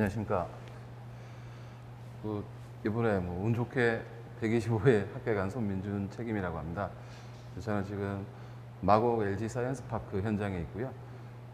안녕하십니까. 그 이번에 뭐 운 좋게 125회 합격에 간 손민준 책임이라고 합니다. 저는 지금 마곡 LG 사이언스 파크 현장에 있고요.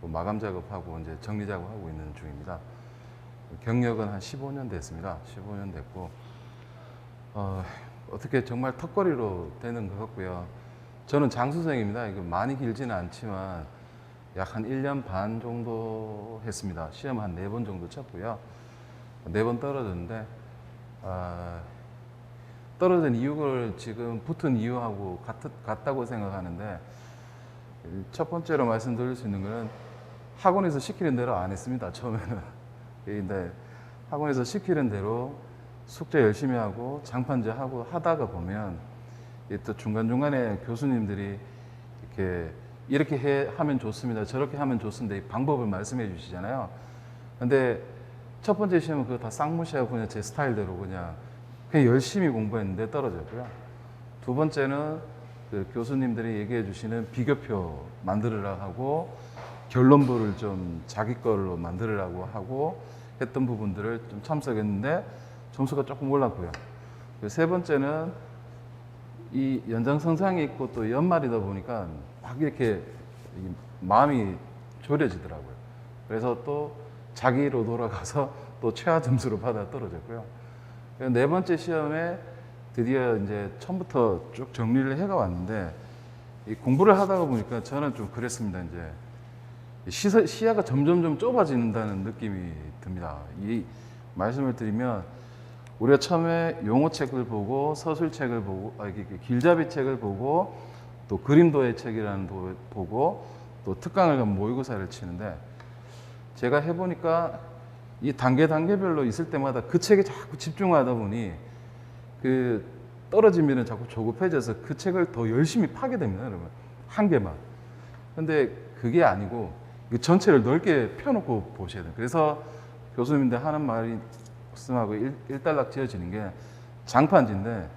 뭐 마감 작업하고 이제 정리 작업하고 있는 중입니다. 경력은 한 15년 됐습니다. 15년 됐고 어, 어떻게 정말 턱걸이로 되는 것 같고요. 저는 장수생입니다. 이거 많이 길지는 않지만 약 한 1년 반 정도 했습니다. 시험 한 네 번 정도 쳤고요. 네 번 떨어졌는데 아, 떨어진 이유를 지금 붙은 이유하고 같, 같다고 생각하는데 첫 번째로 말씀드릴 수 있는 것은 학원에서 시키는 대로 안 했습니다. 처음에는. 근데 학원에서 시키는 대로 숙제 열심히 하고 장판제 하고 하다가 보면 또 중간중간에 교수님들이 이렇게 이렇게 해, 하면 좋습니다. 저렇게 하면 좋습니다. 이 방법을 말씀해 주시잖아요. 근데 첫 번째 시험은 그거 다 쌍무시하고 그냥 제 스타일대로 그냥 그냥 열심히 공부했는데 떨어졌고요. 두 번째는 그 교수님들이 얘기해 주시는 비교표 만들으라 하고 결론부를 좀 자기 걸로 만들으라고 하고 했던 부분들을 좀 참석했는데 점수가 조금 올랐고요. 그세 번째는 이 연장선상에 있고 또 연말이다 보니까 막 이렇게 이 마음이 졸여지더라고요. 그래서 또 자기로 돌아가서 또 최하 점수로 받아 떨어졌고요. 네 번째 시험에 드디어 이제 처음부터 쭉 정리를 해가 왔는데 이 공부를 하다가 보니까 저는 좀 그랬습니다. 이제 시서, 시야가 점점 좀 좁아진다는 느낌이 듭니다. 이 말씀을 드리면 우리가 처음에 용어책을 보고 서술책을 보고 아, 길잡이 책을 보고 또 그림도의 책이라는 도 보고 또 특강을 가면 모의고사를 치는데 제가 해보니까 이 단계 단계별로 있을 때마다 그 책에 자꾸 집중하다 보니 그 떨어지면 자꾸 조급해져서 그 책을 더 열심히 파게 됩니다, 여러분. 한 개만. 근데 그게 아니고 그 전체를 넓게 펴놓고 보셔야 돼요. 그래서 교수님들 하는 말씀하고 일, 일단락 지어지는 게 장판지인데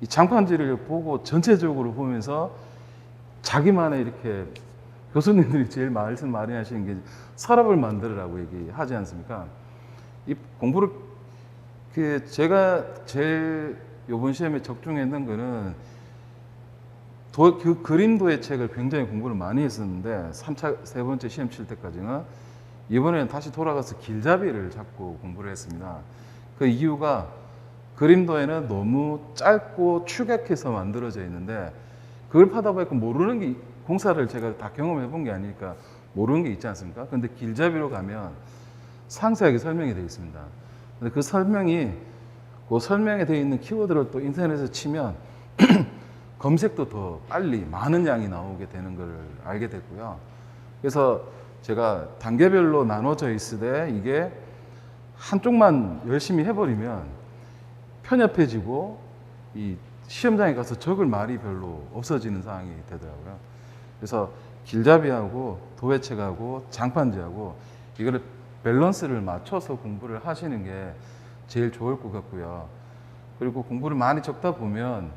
이 장판지를 보고 전체적으로 보면서 자기만의 이렇게 교수님들이 제일 말씀 많이 하시는 게 서랍을 만들으라고 얘기하지 않습니까? 이 공부를 그 제가 제일 요번 시험에 적중했는 거는 도, 그 그림도의 책을 굉장히 공부를 많이 했었는데 3차 세 번째 시험 칠 때까지는 이번에는 다시 돌아가서 길잡이를 잡고 공부를 했습니다. 그 이유가 그림도에는 너무 짧고 축약해서 만들어져 있는데 그걸 파다 보니까 모르는 게 공사를 제가 다 경험해 본 게 아니니까 모르는 게 있지 않습니까? 근데 길잡이로 가면 상세하게 설명이 되어 있습니다. 근데 그 설명이 그 설명에 되어 있는 키워드를 또 인터넷에 치면 검색도 더 빨리 많은 양이 나오게 되는 걸 알게 됐고요. 그래서 제가 단계별로 나눠져 때 이게 한쪽만 열심히 해버리면 편협해지고 이 시험장에 가서 적을 말이 별로 없어지는 상황이 되더라고요. 그래서 길잡이하고 도회책하고 장판지하고 이거를 밸런스를 맞춰서 공부를 하시는 게 제일 좋을 것 같고요. 그리고 공부를 많이 적다 보면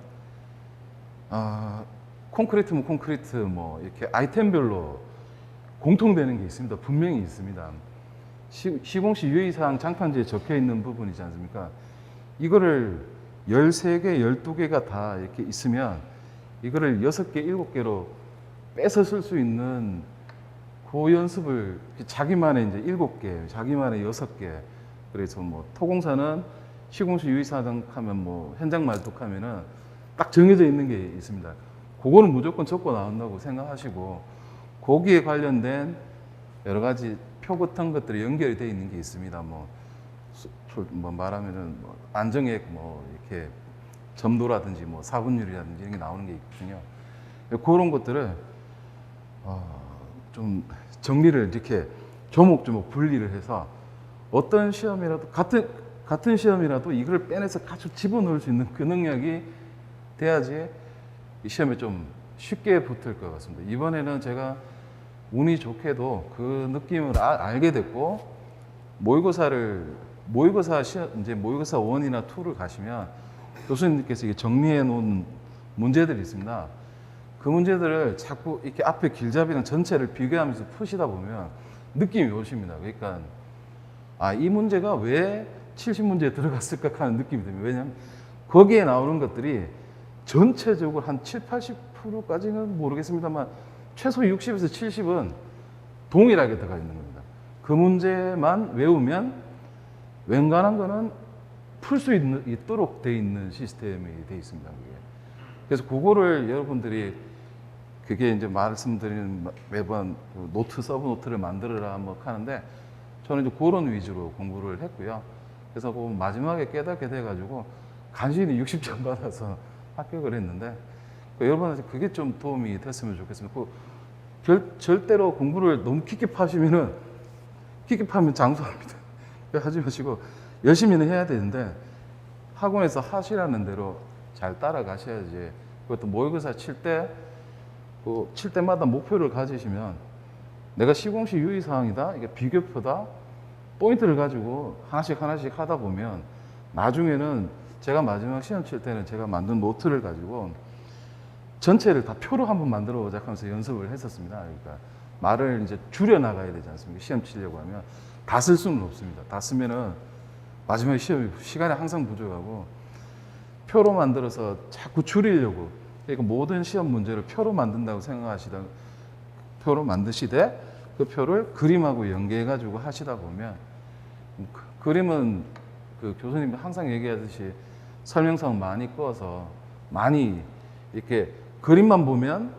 아, 콘크리트면 콘크리트 뭐 이렇게 아이템별로 공통되는 게 있습니다. 분명히 있습니다. 시, 시공시 유의사항 장판지에 적혀 있는 부분이지 않습니까? 이거를 13개, 12개가 다 이렇게 있으면 이거를 6개, 7개로 빼서 쓸 수 있는 그 연습을 자기만의 이제 7개, 자기만의 6개. 그래서 뭐 토공사는 시공시 유의사항 하면 뭐 현장 말뚝 하면은 딱 정해져 있는 게 있습니다. 그거는 무조건 적고 나온다고 생각하시고 거기에 관련된 여러 가지 표 같은 것들이 연결이 되어 있는 게 있습니다. 뭐, 뭐 말하면은 뭐 안정액 뭐 이렇게 점도라든지 뭐 사분율이라든지 이런 게 나오는 게 있거든요. 그런 것들을 어, 좀 정리를 이렇게 조목조목 분리를 해서 어떤 시험이라도 같은 같은 시험이라도 이걸 빼내서 가지고 집어넣을 수 있는 그 능력이 돼야지 이 시험에 좀 쉽게 붙을 것 같습니다. 이번에는 제가 운이 좋게도 그 느낌을 아- 알게 됐고 모의고사를 모의고사 시험 이제 모의고사 1이나 2를 가시면 교수님께서 정리해 놓은 문제들이 있습니다. 그 문제들을 자꾸 이렇게 앞에 길잡이랑 전체를 비교하면서 푸시다 보면 느낌이 오십니다. 그러니까 아, 이 문제가 왜 70문제에 들어갔을까 하는 느낌이 듭니다. 왜냐하면 거기에 나오는 것들이 전체적으로 한 7, 80%까지는 모르겠습니다만 최소 60에서 70은 동일하게 들어가 있는 겁니다. 그 문제만 외우면 웬간한 거는 풀 수 있도록 돼 있는 시스템이 돼 있습니다. 그게. 그래서 그거를 여러분들이 그게 이제 말씀드리는 매번 그 노트 서브 노트를 만들어라 뭐 하는데 저는 이제 그런 위주로 공부를 했고요. 그래서 그 마지막에 깨닫게 돼가지고 간신히 60점 받아서 합격을 했는데 그 여러분한테 그게 좀 도움이 됐으면 좋겠습니다. 그 절, 절대로 공부를 너무 깊게 파시면은 깊게 파면 장수합니다. 하지 마시고 열심히는 해야 되는데 학원에서 하시라는 대로 잘 따라가셔야지. 그것도 모의고사 칠 때, 그, 칠 때마다 목표를 가지시면 내가 시공시 유의사항이다, 이게 비교표다, 포인트를 가지고 하나씩 하나씩 하다 보면 나중에는 제가 마지막 시험 칠 때는 제가 만든 노트를 가지고 전체를 다 표로 한번 만들어 보자 하면서 연습을 했었습니다. 그러니까 말을 이제 줄여 나가야 되지 않습니까? 시험 치려고 하면 다 쓸 수는 없습니다. 다 쓰면은 마지막에 시험 시간이 항상 부족하고 표로 만들어서 자꾸 줄이려고 그러니까 모든 시험 문제를 표로 만든다고 생각하시다 표로 만드시되 그 표를 그림하고 연계해 가지고 하시다 보면 그, 그림은 그 교수님이 항상 얘기하듯이 설명서는 많이 꺼서 많이 이렇게 그림만 보면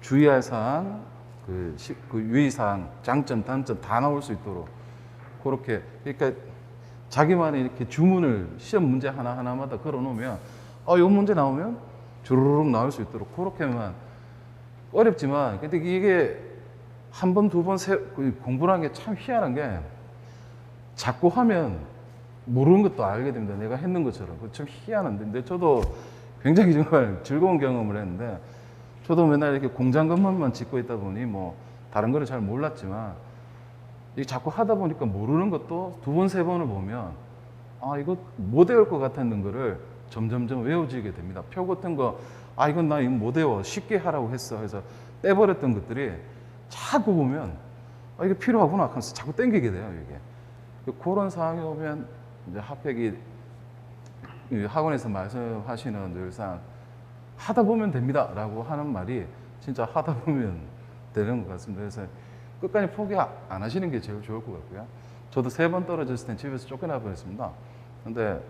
주의할 사항, 그, 시- 그 유의사항, 장점, 단점 다 나올 수 있도록 그렇게 그러니까 자기만의 이렇게 주문을 시험 문제 하나 하나마다 걸어놓으면 어, 요 문제 나오면 주르륵 나올 수 있도록 그렇게만 어렵지만 근데 이게 한 번, 두 번, 세, 그 공부라는 게 참 희한한 게 자꾸 하면 모르는 것도 알게 됩니다. 내가 했는 것처럼. 그참 희한한데. 근데 저도 굉장히 정말 즐거운 경험을 했는데 저도 맨날 이렇게 공장 건물만 짓고 있다 보니 뭐 다른 거를 잘 몰랐지만 이 자꾸 하다 보니까 모르는 것도 두 번, 세 번을 보면 아, 이거 못 외울 것 같았는 거를 점점점 외워지게 됩니다. 표 같은 거, 아, 이건 나 이거 못 외워. 쉽게 하라고 했어. 해서 떼버렸던 것들이 자꾸 보면 아, 이게 필요하구나 하면서 자꾸 땡기게 돼요, 이게. 그런 상황이 오면 이제 합격이 이 학원에서 말씀하시는 늘상 하다 보면 됩니다. 라고 하는 말이 진짜 하다 보면 되는 것 같습니다. 그래서 끝까지 포기 안 하시는 게 제일 좋을 것 같고요. 저도 세 번 떨어졌을 땐 집에서 쫓겨나 버렸습니다. 근데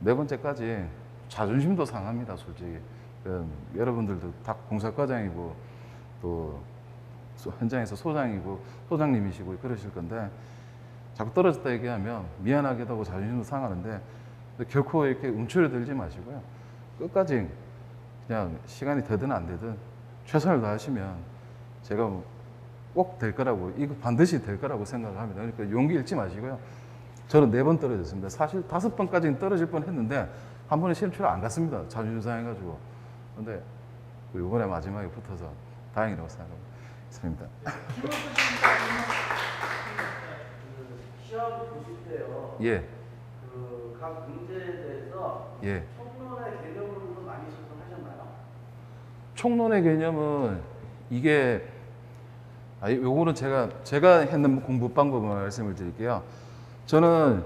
네 번째까지 자존심도 상합니다, 솔직히. 그 여러분들도 다 공사과장이고 또 소- 현장에서 소장이고 소장님이시고 그러실 건데 자꾸 떨어졌다 얘기하면 미안하기도 하고 자존심도 상하는데 결코 이렇게 움츠러들지 마시고요. 끝까지 그냥 시간이 되든 안 되든 최선을 다하시면 제가 꼭 될 거라고 이거 반드시 될 거라고 생각합니다. 그러니까 용기 잃지 마시고요. 저는 네 번 떨어졌습니다. 사실 다섯 번까지는 떨어질 뻔했는데 한 번은 시험 치러 안 갔습니다. 자존심 상해가지고. 근데 그 이번에 마지막에 붙어서 다행이라고 생각합니다. 그 시험 보실 때요. 예, 그각 문제에 대해서 예. 총론의 개념으로도 많이 접근하셨나요? 총론의 개념은 이게 아 요거는 제가 제가 했는 공부 방법을 말씀을 드릴게요. 저는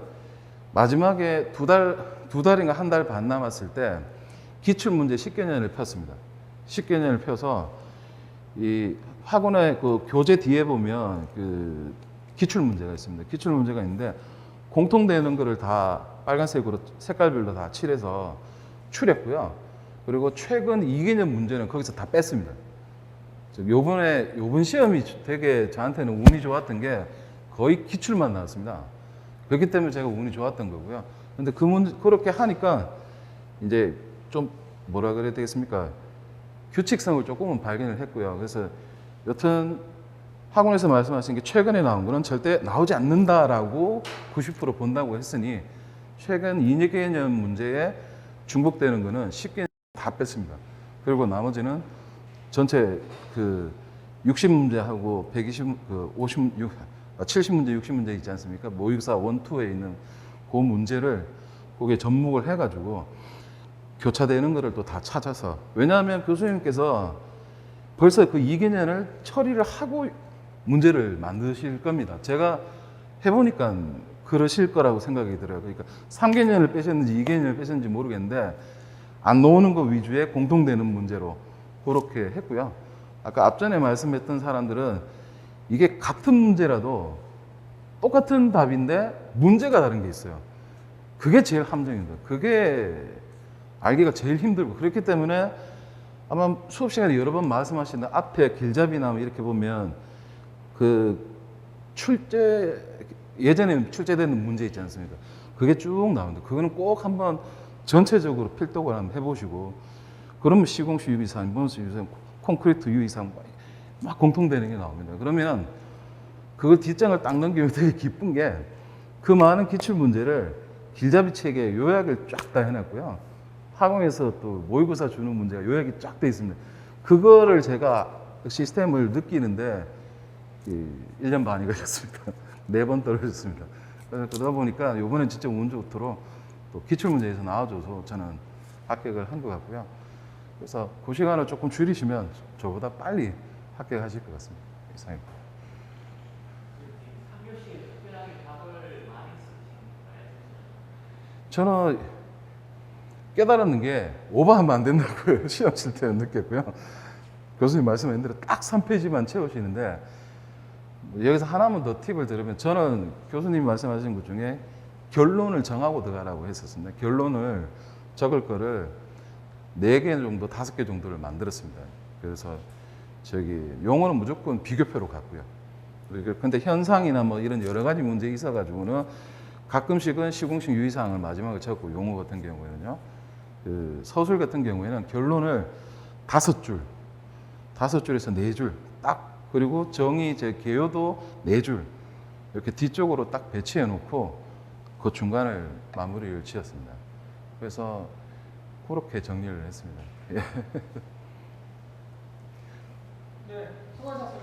마지막에 두 달 두 달인가 한 달 반 남았을 때 기출 문제 10개년을 폈습니다. 10개년을 펴서 이 학원의 그 교재 뒤에 보면 그 기출 문제가 있습니다. 기출 문제가 있는데 공통되는 거를 다 빨간색으로 색깔별로 다 칠해서 칠했고요. 그리고 최근 2개년 문제는 거기서 다 뺐습니다. 저 요번에 요번 시험이 되게 저한테는 운이 좋았던 게 거의 기출만 나왔습니다. 그렇기 때문에 제가 운이 좋았던 거고요. 근데 그 문제 그렇게 하니까 이제 좀 뭐라 그래야 되겠습니까? 규칙성을 조금은 발견을 했고요. 그래서 여튼 학원에서 말씀하신 게 최근에 나온 거는 절대 나오지 않는다라고 90% 본다고 했으니 최근 2개년 문제에 중복되는 거는 쉽게 다 뺐습니다. 그리고 나머지는 전체 그 60문제하고 120, 그 56, 70문제, 60문제 있지 않습니까? 모의고사 1, 2에 있는 그 문제를 거기에 접목을 해가지고 교차되는 거를 또다 찾아서 왜냐하면 교수님께서 벌써 그 2개년을 처리를 하고 문제를 만드실 겁니다. 제가 해보니까 그러실 거라고 생각이 들어요. 그러니까 3개년을 빼셨는지 2개년을 빼셨는지 모르겠는데 안 놓는 것 위주의 공통되는 문제로 그렇게 했고요. 아까 앞전에 말씀했던 사람들은 이게 같은 문제라도 똑같은 답인데 문제가 다른 게 있어요. 그게 제일 함정입니다. 그게 알기가 제일 힘들고 그렇기 때문에 아마 수업 시간에 여러 번 말씀하시는 앞에 길잡이나 뭐 이렇게 보면 그 출제 예전에 출제되는 문제 있지 않습니까? 그게 쭉 나옵니다. 그거는 꼭 한번 전체적으로 필독을 한번 해보시고 그러면 시공시 유의사항, 문수 유의사항, 콘크리트 유의사항 막 공통되는 게 나옵니다. 그러면 그걸 뒷장을 딱 넘기면 되게 기쁜 게 그 많은 기출 문제를 길잡이 책에 요약을 쫙 다 해놨고요. 학원에서 또 모의고사 주는 문제가 요약이 쫙 돼 있습니다. 그거를 제가 그 시스템을 느끼는데 이 1년 반이 걸렸습니다. 네 번 떨어졌습니다. 그러다 보니까 이번엔 진짜 운 좋도록 또 기출문제에서 나와줘서 저는 합격을 한 것 같고요. 그래서 그 시간을 조금 줄이시면 저보다 빨리 합격하실 것 같습니다. 이상입니다. 저는 깨달았는 게 오버하면 안 된다고요. 시험 칠 때는 느꼈고요. 교수님 말씀하신 대로 딱 3페이지만 채우시는데 여기서 하나만 더 팁을 들으면 저는 교수님 말씀하신 것 중에 결론을 정하고 들어가라고 했었습니다. 결론을 적을 거를 네 개 정도, 다섯 개 정도를 만들었습니다. 그래서 저기 용어는 무조건 비교표로 갔고요. 근데 현상이나 뭐 이런 여러 가지 문제 있어가지고는 가끔씩은 시공식 유의사항을 마지막에 적고 용어 같은 경우에는요. 그 서술 같은 경우에는 결론을 다섯 줄, 다섯 줄에서 네 줄 딱 그리고 정의 제 개요도 네 줄 이렇게 뒤쪽으로 딱 배치해 놓고 그 중간을 마무리를 지었습니다. 그래서 그렇게 정리를 했습니다. 예. 네, 수고하셨습니다.